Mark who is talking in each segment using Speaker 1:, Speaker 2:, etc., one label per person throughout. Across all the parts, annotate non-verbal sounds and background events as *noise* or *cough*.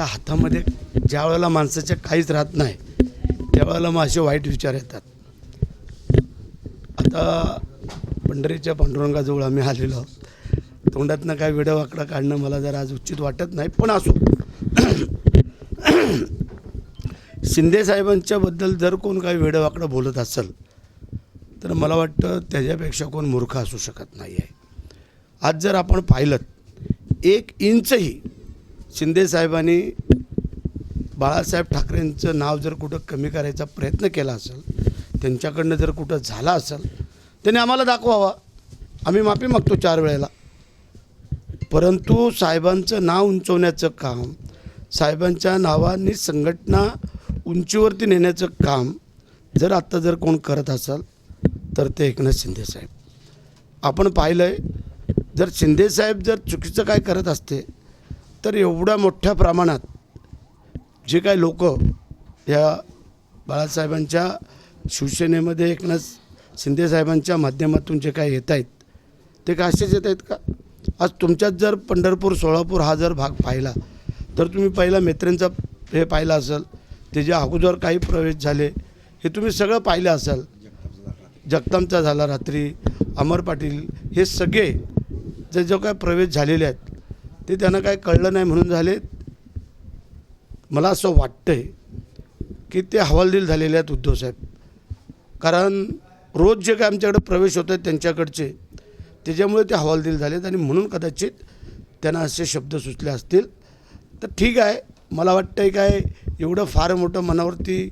Speaker 1: आता हातामध्ये ज्या वेळेला माणसाच्या काहीच राहत नाही त्यावेळेला मग असे वाईट विचार येतात. आता पंढरीच्या पांडुरंगाजवळ आम्ही आलेलो आहोत. तोंडातनं काय वेडं वाकडं काढणं मला जरा आज उचित वाटत नाही पण असो. शिंदे साहेबांच्याबद्दल जर कोण काही वेडं वाकडं बोलत असेल तर मला वाटतं त्याच्यापेक्षा कोण मूर्ख असू शकत नाही आहे आज जर आपण पाहिलं एक इंचही शिंदे साहेबांनी बाळासाहेब ठाकरेंचं नाव जर कुठं कमी करायचा प्रयत्न केला असेल त्यांच्याकडनं जर कुठं झाला असेल त्याने आम्हाला दाखवावा. आम्ही माफी मागतो चार वेळेला. परंतु साहेबांचं नाव उंचवण्याचं काम साहेबांच्या नावाने संघटना उंचीवरती नेण्याचं काम जर आत्ता जर कोण करत असाल तर ते एकनाथ शिंदे साहेब. आपण पाहिलं आहे जर शिंदे साहेब जर चुकीचं काय करत असते तर एवढ्या मोठ्या प्रमाणात जे काय लोक या बाळासाहेबांच्या शिवसेनेमध्ये एकनाथ शिंदे साहेबांच्या माध्यमातून जे काय येत आहेत ते काय असेच येत आहेत का? आज तुमच्यात जर पंढरपूर सोलापूर हा जर भाग पाहिला तर तुम्ही पहिला मेत्रेंचा हे पाहिला असेल त्याच्या अगोदर काही प्रवेश झाले हे तुम्ही सगळं पाहिलं असाल. जगतामचा झाला रात्री अमर पाटील हे सगळे जे जो काय प्रवेश झालेले आहेत ते त्यांना काय कळलं नाही म्हणून झाले. मला असं वाटतं आहे की ते हवालदिल झालेले आहेत उद्धव साहेब. कारण रोज जे काय आमच्याकडे प्रवेश होत आहेत त्यांच्याकडचे त्याच्यामुळे ते हवालदिल झालेत आणि म्हणून कदाचित त्यांना असे शब्द सुचले असतील. तर ठीक आहे मला वाटतं आहे काय एवढं फार मोठं मनावरती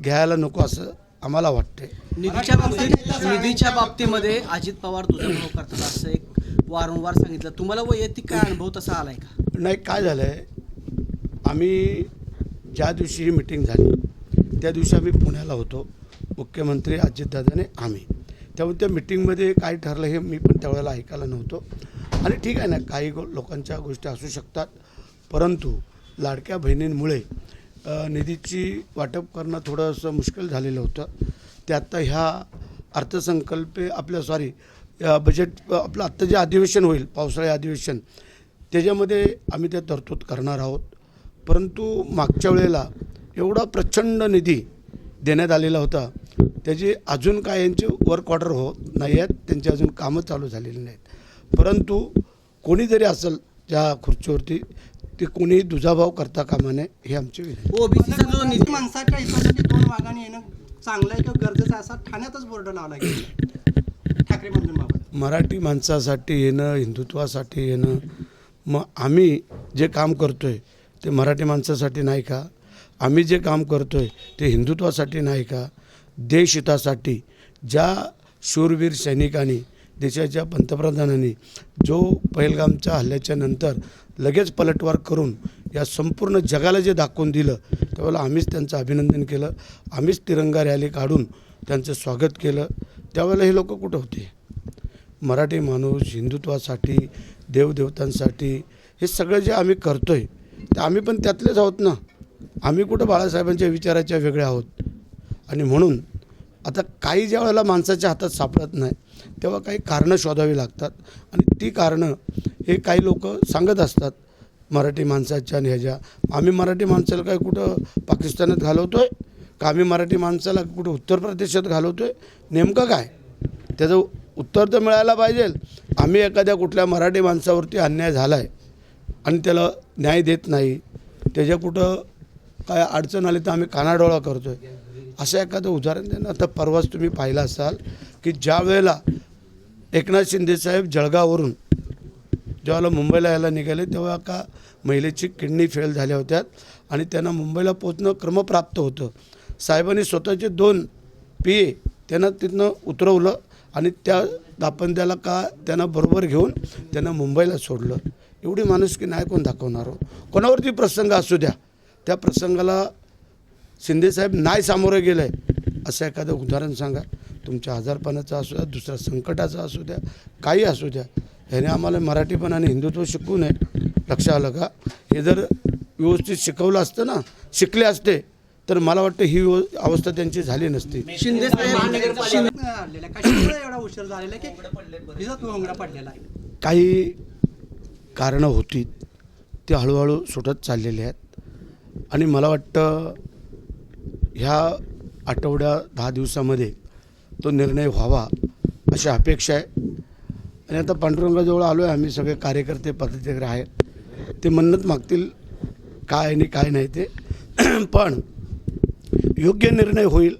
Speaker 1: घ्यायला नको असं आम्हाला वाटतं आहे
Speaker 2: निधीच्या बाबतीत निधीच्या बाबतीमध्ये अजित पवार दुजाभाव करतात असं एक वारंवार सांगितलं. तुम्हाला वैयक्तिक काय अनुभव तसा आलाय का?
Speaker 1: नाही काय झालं आहे आम्ही ज्या दिवशी ही मिटिंग झाली त्या दिवशी आम्ही पुण्याला होतो. मुख्यमंत्री अजितदादाने आम्ही. त्यामुळे त्या मिटिंगमध्ये काय ठरलं हे मी पण त्यावेळेला ऐकायला नव्हतो. आणि ठीक आहे ना काही गो लोकांच्या गोष्टी असू शकतात. परंतु लाडक्या बहिणींमुळे निधीची वाटप करणं थोडंसं मुश्किल झालेलं होतं. ते आत्ता ह्या अर्थसंकल्पे आपल्या सॉरी बजेट आपलं आत्ता जे अधिवेशन होईल पावसाळी अधिवेशन त्याच्यामध्ये आम्ही त्या तरतूद करणार आहोत. परंतु मागच्या वेळेला एवढा प्रचंड निधी देण्यात आलेला होता. त्याची अजून काय यांचे वर्क ऑर्डर होत नाही आहेत त्यांची अजून कामं चालू झालेली नाहीत. परंतु कोणी जरी असेल त्या खुर्चीवरती ते कोणी दुजाभाव करता कामा नये हे आमची विनंती
Speaker 3: चांगलं आहे किंवा गरजेचं असा ठाण्यातच बोर्ड लावला गेला. ठाकरे
Speaker 1: मराठी माणसासाठी येणं हिंदुत्वासाठी येणं मग आम्ही जे काम करतो आहे ते मराठी माणसासाठी नाही का? आम्ही जे काम करतो आहे ते हिंदुत्वासाठी नाही का? देशहितासाठी ज्या शूरवीर सैनिकांनी देशाच्या पंतप्रधानांनी जो पहिलगामच्या हल्ल्याच्या नंतर लगेच पलटवार करून या संपूर्ण जगाला जे दाखवून दिलं त्यावेळेला आम्हीच त्यांचं अभिनंदन केलं. आम्हीच तिरंगा रॅली काढून त्यांचं स्वागत केलं. त्यावेळेला हे लोक कुठं होते? मराठी माणूस हिंदुत्वासाठी देवदेवतांसाठी हे सगळं जे आम्ही करतो आहे ते आम्ही पण त्यातलेच आहोत ना? आम्ही कुठं बाळासाहेबांच्या विचाराच्या वेगळ्या आहोत? आणि म्हणून आता काही ज्या वेळेला माणसाच्या हातात सापडत नाही तेव्हा काही कारणं शोधावी लागतात. आणि ती कारणं हे काही लोक सांगत असतात मराठी माणसाच्या आणि ह्याच्या. आम्ही मराठी माणसाला काय कुठं पाकिस्तानात घालवतो आहे का आम्ही मराठी माणसाला कुठं उत्तर प्रदेशात घालवतो आहे नेमकं काय? त्याचं उत्तर तर मिळायला पाहिजे. आम्ही एखाद्या कुठल्या मराठी माणसावरती अन्याय झाला आहे आणि त्याला न्याय देत नाही त्याच्या कुठं काय अडचण आली तर आम्ही कानाडोळा करतो आहे असं एखादं उदाहरण द्या ना आता परवाच तुम्ही पाहिलं असाल की ज्या वेळेला एकनाथ शिंदेसाहेब जळगाववरून जेव्हा मुंबईला यायला निघाले तेव्हा का महिलेची किडनी फेल झाल्या होत्या आणि त्यांना मुंबईला पोचणं क्रमप्राप्त होतं. साहेबांनी स्वतःचे दोन पी ए त्यांना तिथनं उतरवलं आणि त्या दापंद्याला का त्यांना बरोबर घेऊन त्यांना मुंबईला सोडलं. एवढी माणुसकी नाही कोण दाखवणार हो? कोणावरती प्रसंग असू द्या. त्या प्रसंगाला शिंदेसाहेब नाही सामोरं गेलं. आहे असं एखादं उदाहरण सांगा. तुमच्या आजारपणाचं असू द्या दुसऱ्या संकटाचं असू द्या काही असू द्या. ह्याने आम्हाला मराठीपण आणि हिंदुत्व शिकवू नये. लक्षात आलं का? हे जर व्यवस्थित शिकवलं असतं ना शिकले असते तर मला वाटतं ही व्यव- अवस्था त्यांची झाली नसती.
Speaker 2: शिंदे
Speaker 1: काही कारणं होती ते हळूहळू सुटत चाललेली आहेत. आणि मला वाटतं ह्या आठवड्या दहा दिवसामध्ये तो निर्णय व्हावा अशी अपेक्षा आहे. आणि आता पांडुरंगाजवळ आलो आहे आम्ही सगळे कार्यकर्ते पदाधिकारी आहेत. ते मन्नत मागतील काय आणि काय नाही ते. *clears throat* पण योग्य निर्णय होईल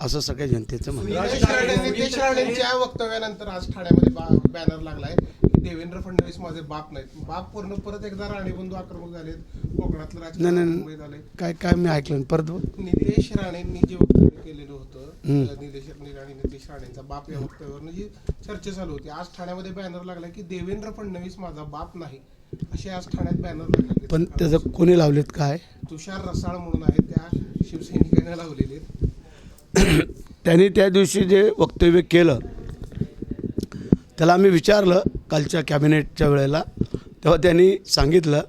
Speaker 1: असं सगळ्या जनतेचं म्हणणं आहे.
Speaker 4: वक्तव्यानंतर आज ठाण्यामध्ये बा- बॅनर लागलाय. आहे देवेंद्र फडणवीस माझे बाप नाहीत. बाप पूर्ण परत एकदा राणे बंधू आक्रमक झालेत. कोकणातलं
Speaker 1: नाही
Speaker 4: राजकारण
Speaker 1: नाही.
Speaker 4: आले
Speaker 1: काय काय मी ऐकलं नाही. परत बोल.
Speaker 4: नितेश राणेंनी जे वक्तव्य केलेलं होतं
Speaker 1: हम्म.
Speaker 4: नितेश राणे नितेश राणेंचा बाप या वक्तव्यावरनं जी चर्चा चालू होती आज ठाण्यामध्ये बॅनर लागलाय की देवेंद्र फडणवीस माझा बाप नाही. असे आज ठाण्यात बॅनर लागले
Speaker 1: पण त्याचं कोणी लावलेत काय?
Speaker 4: तुषार रसाळ म्हणून आहेत त्या शिवसैनिकांना लावलेले आहेत *coughs*
Speaker 1: त्यांनी त्या दिवशी जे वक्तव्य केलं त्याला आम्ही विचारलं कालच्या कॅबिनेटच्या वेळेला तेव्हा त्यांनी सांगितलं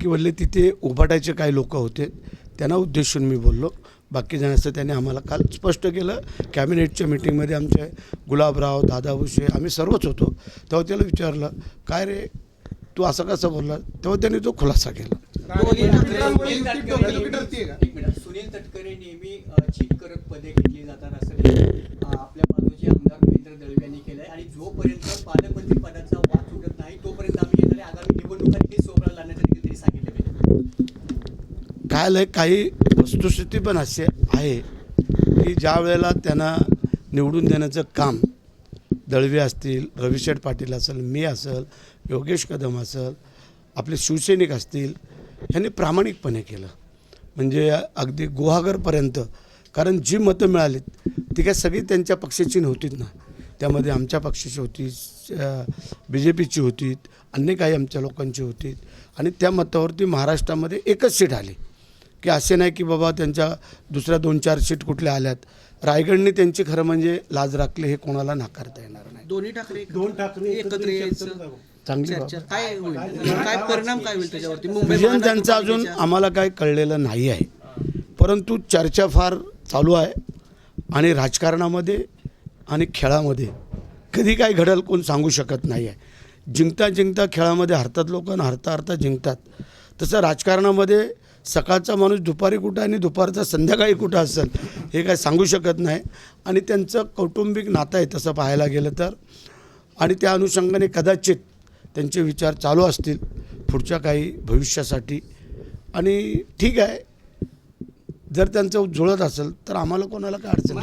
Speaker 1: की वल्ले तिथे उभाटायचे काही लोक होते त्यांना उद्देशून मी बोललो. बाकी जणांचं त्यांनी आम्हाला काल स्पष्ट केलं. कॅबिनेटच्या मिटिंगमध्ये आमचे गुलाबराव दादा भुसे आम्ही सर्वच होतो. तेव्हा त्याला विचारलं काय रे तू असं कसं बोलला तेव्हा त्यांनी तो खुलासा केला.
Speaker 5: सुनील तटकरे नेहमी चीट करत पदे घेतली जातात असं आपल्या बाजूचे आमदार महेंद्र दळवे यांनी केलं आणि जोपर्यंत पालकमंत्री पदाचा वाद सुटत नाही तोपर्यंत आम्ही येणाऱ्या आगामी निवडणुकात हे सोहळा लावण्याचं देखील त्यांनी सांगितलं
Speaker 1: काय लय काही वस्तुस्थिती पण असे आहे की ज्या वेळेला त्यांना निवडून देण्याचं काम दळवे असतील रविशेठ पाटील असेल मी असेल योगेश कदम असेल आपले शिवसैनिक असतील ह्यांनी प्रामाणिकपणे केलं. म्हणजे अगदी गुहागरपर्यंत. कारण जी मतं मिळालीत ती काय सगळी त्यांच्या पक्षाची नव्हतीच ना. त्यामध्ये आमच्या पक्षाची होती बी जे पीची होती अन्य काही आमच्या लोकांची होती आणि त्या मतावरती महाराष्ट्रामध्ये एकच सीट आली. की असे नाही की बाबा त्यांच्या दुसऱ्या दोन चार सीट कुठल्या आल्यात. रायगडने त्यांची खरं म्हणजे लाज राखली हे कोणाला नाकारता येणार नाही.
Speaker 2: दोन्ही ठाकरे दोन ठाकरे एकत्र यायचं.
Speaker 1: चांगली.
Speaker 2: काय होईल? काय परिणाम काय होईल त्याच्यावरती? मुंबई
Speaker 1: विजन त्यांचं अजून आम्हाला काय कळलेलं नाही आहे. परंतु चर्चा फार चालू आहे. आणि राजकारणामध्ये आणि खेळामध्ये कधी काय घडल कोण सांगू शकत नाही आहे. जिंकता जिंकता खेळामध्ये हरतात लोक आणि हरता हरता जिंकतात. तसं राजकारणामध्ये सकाळचा माणूस दुपारी कुठं आणि दुपारचा संध्याकाळी कुठं असेल हे काय सांगू शकत नाही. आणि त्यांचं कौटुंबिक नातं आहे तसं पाहायला गेलं तर. आणि त्या अनुषंगाने कदाचित त्यांचे विचार चालू असतील पुढच्या काही भविष्यासाठी. आणि ठीक आहे. जर त्यांचं जुळत असेल तर आम्हाला कोणाला काय अडचण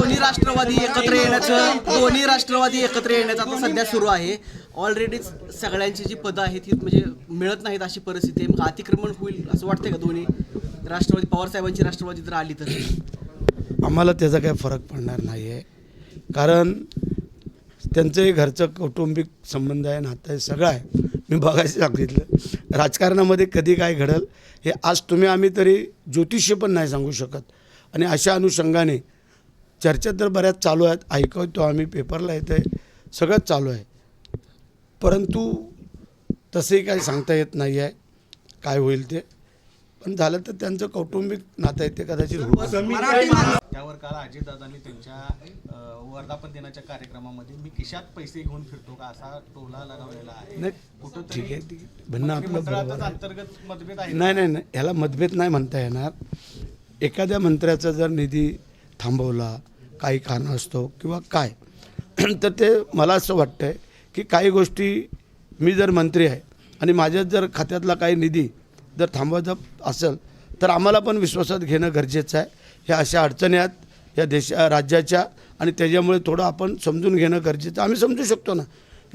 Speaker 2: दोन्ही राष्ट्रवादी एकत्र येण्याचं दोन्ही राष्ट्रवादी एकत्र येण्याचं आता सध्या सुरू आहे. ऑलरेडी सगळ्यांची जी पदं आहेत ही म्हणजे मिळत नाहीत अशी परिस्थिती आहे. मग अतिक्रमण होईल असं वाटतंय का दोन्ही राष्ट्रवादी पवारसाहेबांची राष्ट्रवादी जर आली तर?
Speaker 1: आम्हाला त्याचा काही फरक पडणार नाही आहे कारण त्यांचंही घरचं कौटुंबिक संबंध आहे नातं आहे सगळं आहे. मी बघायचं सांगितलं. राजकारणामध्ये कधी काय घडल हे आज तुम्ही आम्ही तरी ज्योतिष्य पण नाही सांगू शकत. आणि अशा अनुषंगाने चर्चा तर बऱ्याच चालू आहेत. ऐकवतो आम्ही पेपरला येतं आहे सगळंच चालू आहे. परंतु तसंही काही सांगता येत नाही आहे काय होईल ते. पण झालं तर त्यांचं कौटुंबिक नातं आहे ते कदाचित
Speaker 6: त्यावर काल अजितदादांनी त्यांच्या वर्धापन दिनाच्या कार्यक्रमामध्ये मी खिशात पैसे घेऊन फिरतो का असा टोला लगावलेला आहे.
Speaker 1: नाही
Speaker 6: कुठंतरी
Speaker 1: ठीक आहे ठीक आहे. म्हणणं आपलं
Speaker 6: अंतर्गत मतभेद आहे
Speaker 1: नाही नाही नाही. ह्याला मतभेद नाही म्हणता येणार. एखाद्या मंत्र्याचा जर निधी थांबवला काही कारण असतो किंवा काय. *clears throat* तर ते मला असं वाटतं आहे की काही गोष्टी मी जर मंत्री आहे आणि माझ्याच जर खात्यातला काही निधी जर थांबवायचा असेल तर आम्हाला पण विश्वासात घेणं गरजेचं आहे. ह्या अशा अडचणी आहेत या देशा राज्याच्या आणि त्याच्यामुळे थोडं आपण समजून घेणं गरजेचं आम्ही समजू शकतो ना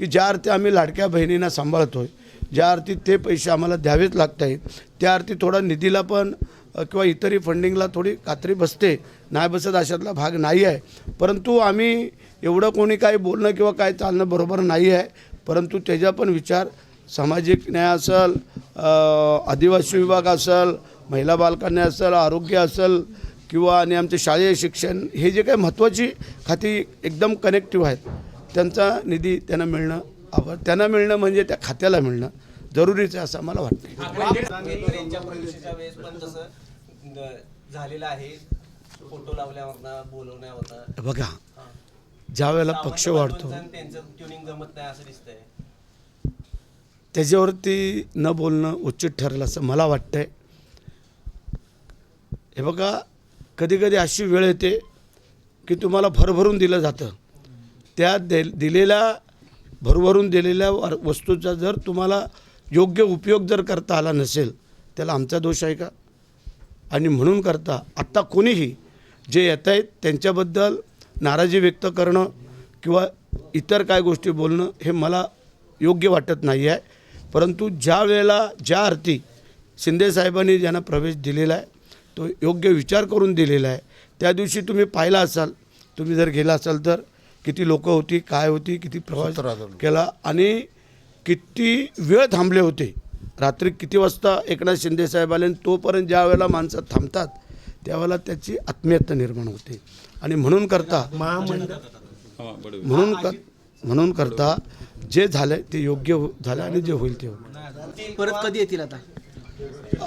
Speaker 1: की ज्या अर्थी आम्ही लाडक्या बहिणींना सांभाळतो आहे ज्या अर्थी ते पैसे आम्हाला द्यावेच लागत आहेत त्या अर्थी थोडा निधीला पण किंवा इतरही फंडिंगला थोडी कात्री बसते नाही बसत अशातला भाग नाही आहे. परंतु आम्ही एवढं कोणी काही बोलणं किंवा काय चालणं बरोबर नाही आहे. परंतु त्याचा पण विचार सामाजिक न्याय असेल आदिवासी विभाग असेल महिला बालकन्या असेल आरोग्य असेल किंवा आणि आमचे शालेय शिक्षण हे जे काही महत्त्वाची खाती एकदम कनेक्टिव्ह आहेत त्यांचा निधी त्यांना मिळणं आव त्यांना मिळणं म्हणजे त्या खात्याला मिळणं जरुरीचं आहे असं मला वाटतं.
Speaker 7: झालेलं आहे. फोटो लावल्यावरनं बोलवण्यावरनं.
Speaker 1: बघा ज्या वेळेला पक्ष वाढतो
Speaker 7: त्यांचं ट्युनिंग जमत नाही असं दिसतंय.
Speaker 1: त्याच्यावरती न बोलणं उचित ठरेल असं मला वाटतं आहे हे बघा कधी कधी अशी वेळ येते की तुम्हाला भरभरून दिलं जातं. त्या दे दिलेल्या भरभरून दिलेल्या वस्तूचा जर तुम्हाला योग्य उपयोग जर करता आला नसेल त्याला आमचा दोष आहे का? आणि म्हणून करता आत्ता कोणीही जे येत आहेत त्यांच्याबद्दल नाराजी व्यक्त करणं किंवा इतर काय गोष्टी बोलणं हे मला योग्य वाटत नाही आहे परंतु ज्या वेळेला ज्या अर्थी शिंदेसाहेबांनी ज्यांना प्रवेश दिलेला आहे तो योग्य विचार करून दिलेला आहे त्या दिवशी तुम्ही पाहिला असाल तुम्ही जर गेला असाल तर किती लोकं होती काय होती किती प्रवास केला आणि किती वेळ थांबले होते. रात्री किती वाजता एकनाथ शिंदेसाहेब आले आणि तोपर्यंत ज्या वेळेला माणसं थांबतात त्यावेळेला त्याची आत्मीयता निर्माण होते. आणि म्हणून करता म्हणून कर म्हणून करता जे झालं ते योग्य झालं आणि जे होईल ते होईल.
Speaker 2: परत कधी येतील आता?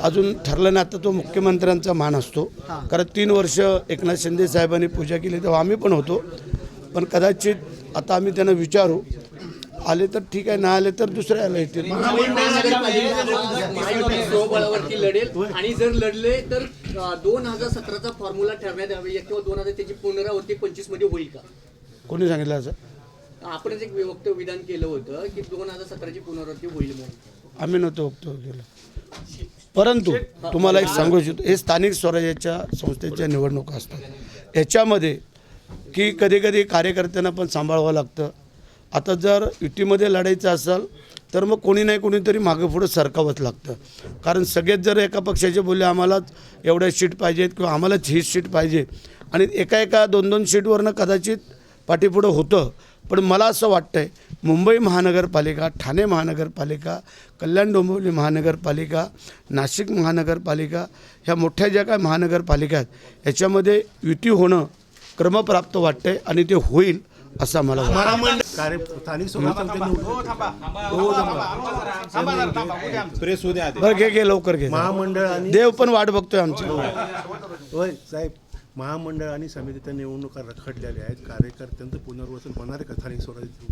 Speaker 1: अजून ठरलं नाही आता तो मुख्यमंत्र्यांचा मान असतो. कारण तीन वर्ष एकनाथ शिंदे साहेबांनी पूजा केली तेव्हा आम्ही पण होतो. पण कदाचित आता आम्ही त्यांना विचारू आले तर ठीक आहे नाही आले तर दुसऱ्या याला येतील
Speaker 5: स्वबळावरती लढेल आणि जर लढले तर दोन हजार सतराचा फॉर्म्युला ठरण्यात यावी किंवा दोन हजार त्याची पुनरावृत्ती पंचवीसमध्ये होईल का
Speaker 1: कोणी सांगितलं असं
Speaker 5: आपणच एक वक्तव्य विधान केलं होतं की दोन हजार सतराची पुनरावृत्ती होईल म्हणून
Speaker 1: आम्ही नव्हतो वक्तव्य केलं परंतु तुम्हाला एक सांगू इच्छितो हे स्थानिक स्वराज्याच्या संस्थेच्या निवडणुका असतात याच्यामध्ये की कधी कधी कार्यकर्त्यांना पण सांभाळावं लागतं आता जर युतीमध्ये लढायचं असेल तर मग कोणी नाही कोणीतरी मागे पुढं सरकावंच लागतं. कारण सगळेच जर एका पक्षाचे बोलले आम्हालाच एवढ्या सीट पाहिजेत किंवा आम्हालाच ही सीट पाहिजे. आणि एका एका दोन दोन सीटवरनं कदाचित पाठीपुढं होतं. पण मला असं वाटतं आहे मुंबई महानगरपालिका ठाणे महानगरपालिका कल्याण डोंबिवली महानगरपालिका नाशिक महानगरपालिका ह्या मोठ्या ज्या काय महानगरपालिका आहेत याच्यामध्ये युती होणं क्रमप्राप्त वाटतंय आणि ते होईल. असं मला
Speaker 8: स्थानिक स्वराज्य प्रेस उद्या आधी.
Speaker 1: बरं घे घे लवकर घे.
Speaker 8: महामंडळ आणि
Speaker 1: देव पण वाट बघतोय आमची.
Speaker 8: होय साहेब महामंडळ आणि समितीच्या निवडणुका रखडलेल्या आहेत. कार्यकर्त्यांचं पुनर्वसन होणार आहे का? स्थानिक स्वराज्य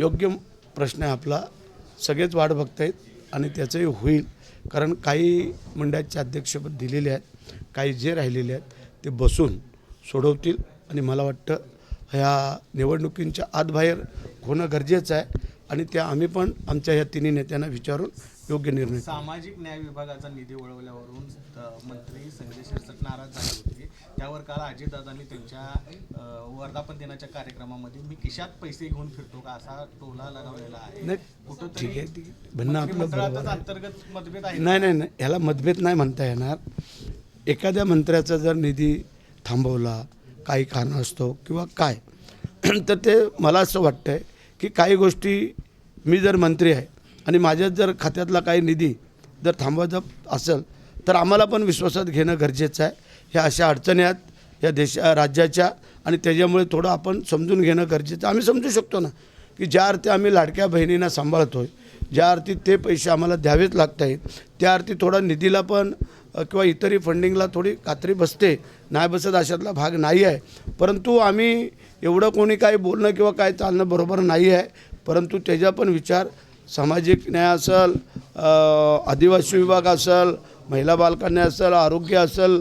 Speaker 1: योग्य प्रश्न आहे आपला. सगळेच वाट बघतायत आणि त्याचंही होईल. कारण काही मंडळाचे अध्यक्षपद दिलेले आहेत. काही जे राहिलेले आहेत ते बसून सोडवतील. आणि मला वाटतं ह्या निवडणुकींच्या आतबाहेर होणं गरजेचं आहे आणि त्या आम्ही पण आमच्या या तिन्ही नेत्यांना विचारून योग्य निर्णय.
Speaker 6: सामाजिक न्याय विभागाचा निधी वळवल्यावरून मंत्री संजय शिरसाट नाराज झाले होते. त्यावर काल अजितदादांनी त्यांच्या वर्धापन दिनाच्या कार्यक्रमामध्ये मी खिशात पैसे घेऊन फिरतो का? असा टोला लगावलेला आहे.
Speaker 1: ठीक आहे म्हणणं आपलं.
Speaker 6: अंतर्गत मतभेद आहे
Speaker 1: नाही नाही नाही. ह्याला मतभेद नाही म्हणता येणार. एखाद्या मंत्र्याचा जर निधी थांबवला काही कारण असतो किंवा काय. *clears throat* तर ते मला असं वाटतं आहे की काही गोष्टी मी जर मंत्री आहे आणि माझ्याच जर खात्यातला काही निधी जर थांबवायचा असेल तर आम्हाला पण विश्वासात घेणं गरजेचं आहे. ह्या अशा अडचणी आहेत या देशा राज्याच्या आणि त्याच्यामुळे थोडं आपण समजून घेणं गरजेचं आम्ही समजू शकतो ना की ज्या अर्थी आम्ही लाडक्या बहिणींना सांभाळतो आहे ज्या अर्थी ते पैसे आम्हाला द्यावेच लागत आहेत त्या अर्थी थोडा निधीला पण किंवा इतरही फंडिंगला थोडी कात्री बसते. नाही बसत अशातला भाग नाही आहे. परंतु आम्ही एवढं कोणी काही बोलणं किंवा काय चालणं बरोबर नाही आहे. परंतु त्याचा पण विचार सामाजिक न्याय असेल आदिवासी विभाग असेल महिला बालकांना असेल आरोग्य असेल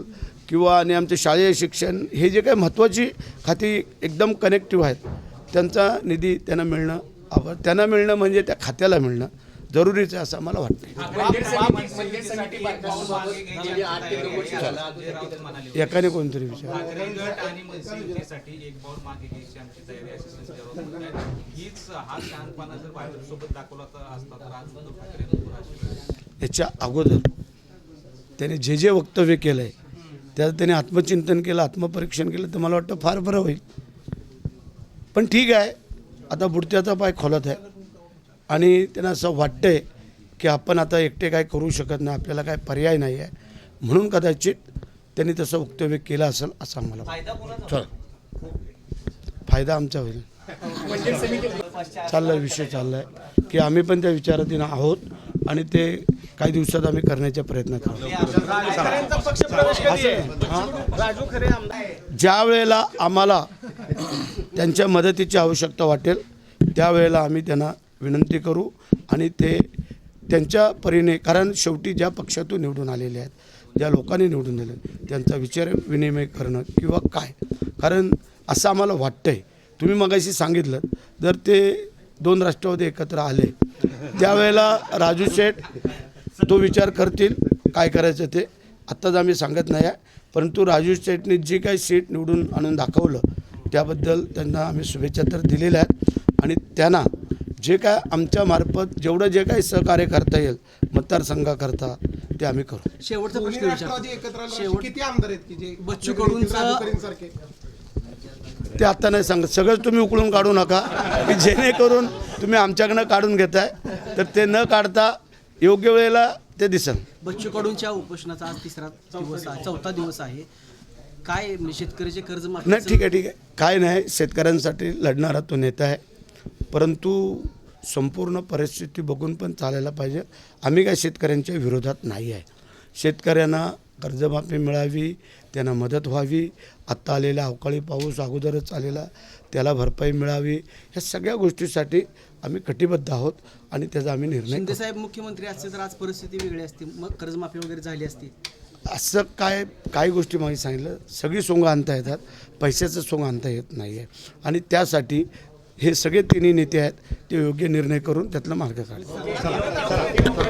Speaker 1: किंवा आणि आमचे शालेय शिक्षण हे जे काही महत्त्वाची खाती एकदम कनेक्टिव्ह आहेत. त्यांचा निधी त्यांना मिळणं आव त्यांना मिळणं म्हणजे त्या खात्याला मिळणं. जरुरीचं आहे असं मला वाटतं.
Speaker 5: म्हणजे
Speaker 1: एकाने कोणतरी विचार
Speaker 9: हा.
Speaker 1: याच्या अगोदर त्याने जे जे वक्तव्य केलं आहे त्याचं त्याने आत्मचिंतन केलं आत्मपरीक्षण केलं तर मला वाटतं फार बरं होईल. पण ठीक आहे. आता बुडत्याचा पाय खोलत आहे. आणि त्यांना असं वाटतंय की आपण आता एकटे काय करू शकत नाही आपल्याला काय पर्याय नाही आहे. म्हणून कदाचित त्यांनी तसं वक्तव्य केलं असेल असं आम्हाला वाटतं. चला. फायदा आमचा होईल. चाललाय विषय चाललाय. की आम्ही पण त्या विचाराधीन आहोत आणि ते काही दिवसात आम्ही करण्याचा प्रयत्न करू ज्या वेळेला आम्हाला त्यांच्या मदतीची आवश्यकता वाटेल त्यावेळेला आम्ही त्यांना विनंती करू आणि ते त्यांच्या परीने कारण शेवटी ज्या पक्षातून निवडून आलेले आहेत ज्या लोकांनी निवडून दिले त्यांचा विचार विनिमय करणं किंवा काय. कारण असं आम्हाला वाटतं आहे तुम्ही मगाशी सांगितलं जर ते दोन राष्ट्रवादी एकत्र आले त्यावेळेला राजू शेठ तो विचार करतील काय करायचं ते. आत्ताच आम्ही सांगत नाही आहे परंतु राजू शेठने जी काही सीट निवडून आणून दाखवलं त्याबद्दल त्यांना आम्ही शुभेच्छा तर दिलेल्या आहेत. आणि त्यांना जे काय आमच्या मार्फत जेवढं जे काही सहकार्य करता येईल मतदारसंघाकरता ते आम्ही करू.
Speaker 2: शेवटचा प्रश्न
Speaker 4: राष्ट्रवादी
Speaker 2: विचारतो.
Speaker 4: एकत्र आले असे
Speaker 2: शेवट
Speaker 4: किती आमदार आहेत की जे
Speaker 2: बच्चू
Speaker 4: आपल्याकडे येतील,
Speaker 2: कडूंचा-
Speaker 4: राजू करेंसारखे?
Speaker 1: ते आत्ता नाही सांगत. सगळंच तुम्ही उकळून काढू नका. की *laughs* जेणेकरून तुम्ही आमच्याकडनं काढून घेताय. तर ते न काढता योग्य वेळेला ते दिसेल
Speaker 2: बच्चू कडूंच्या उपोषणाचा आज तिसरा दिवस आहे चौथा दिवस आहे. काय म्हणजे शेतकऱ्याचे कर्ज
Speaker 1: नाही ठीक आहे ठीक आहे. काय नाही शेतकऱ्यांसाठी लढणारा तो नेता आहे. परंतु संपूर्ण परिस्थिती बघून पण चालायला पाहिजे. आम्ही काय शेतकऱ्यांच्या विरोधात नाही आहे. शेतकऱ्यांना कर्जमाफी मिळावी त्यांना मदत व्हावी. आत्ता आलेला अवकाळी पाऊस अगोदरच आलेला त्याला भरपाई मिळावी. ह्या सगळ्या गोष्टीसाठी आम्ही कटिबद्ध आहोत आणि त्याचा आम्ही निर्णय.
Speaker 2: साहेब मुख्यमंत्री असते तर आज परिस्थिती वेगळी असती. मग कर्जमाफी वगैरे झाली असती.
Speaker 1: असं काय काही गोष्टी मागे सांगितलं? सगळी सोंग आणता येतात. पैशाचं सोंग आणता येत नाही आहे आणि त्यासाठी हे सगळे तिन्ही नेते आहेत ते योग्य निर्णय करून त्यातला मार्ग काढतात